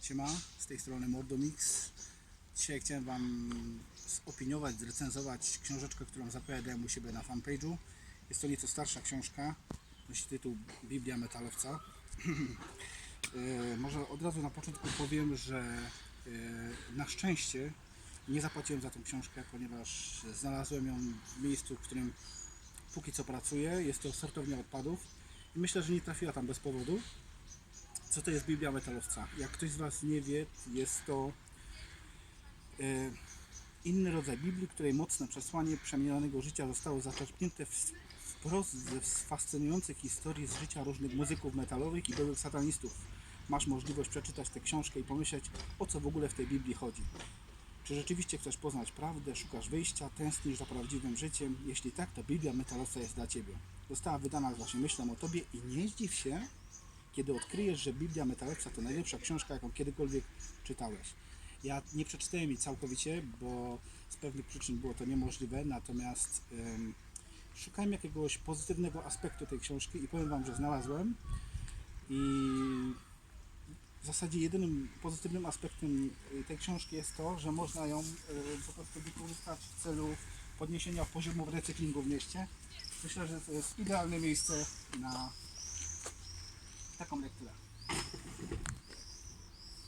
Siema, z tej strony Mordomix. Dzisiaj chciałem Wam opiniować, zrecenzować książeczkę, którą zapowiadałem u siebie na fanpage'u. Jest to nieco starsza książka, nosi tytuł Biblia Metalowca. E, Może od razu na początku powiem, że e, na szczęście nie zapłaciłem za tą książkę, ponieważ znalazłem ją w miejscu, w którym póki co pracuję. Jest to sortownia odpadów i myślę, że nie trafiła tam bez powodu. Co to jest Biblia Metalowca? Jak ktoś z Was nie wie, jest to e, inny rodzaj Biblii, której mocne przesłanie przemienionego życia zostało zaczerpnięte w, wprost ze fascynujących historii z życia różnych muzyków metalowych i byłych satanistów. Masz możliwość przeczytać tę książkę i pomyśleć, o co w ogóle w tej Biblii chodzi. Czy rzeczywiście chcesz poznać prawdę, szukasz wyjścia, tęsknisz za prawdziwym życiem? Jeśli tak, to Biblia Metalowca jest dla Ciebie. Została wydana z właśnie myślą o Tobie i nie zdziw się, kiedy odkryjesz, że Biblia Metalowca to najlepsza książka, jaką kiedykolwiek czytałeś. Ja nie przeczytałem jej całkowicie, bo z pewnych przyczyn było to niemożliwe, natomiast em, szukałem jakiegoś pozytywnego aspektu tej książki i powiem Wam, że znalazłem i w zasadzie jedynym pozytywnym aspektem y, tej książki jest to, że można ją y, po prostu wykorzystać w celu podniesienia poziomu recyklingu w mieście. Myślę, że to jest idealne miejsce na একটা কমপ্লেক্স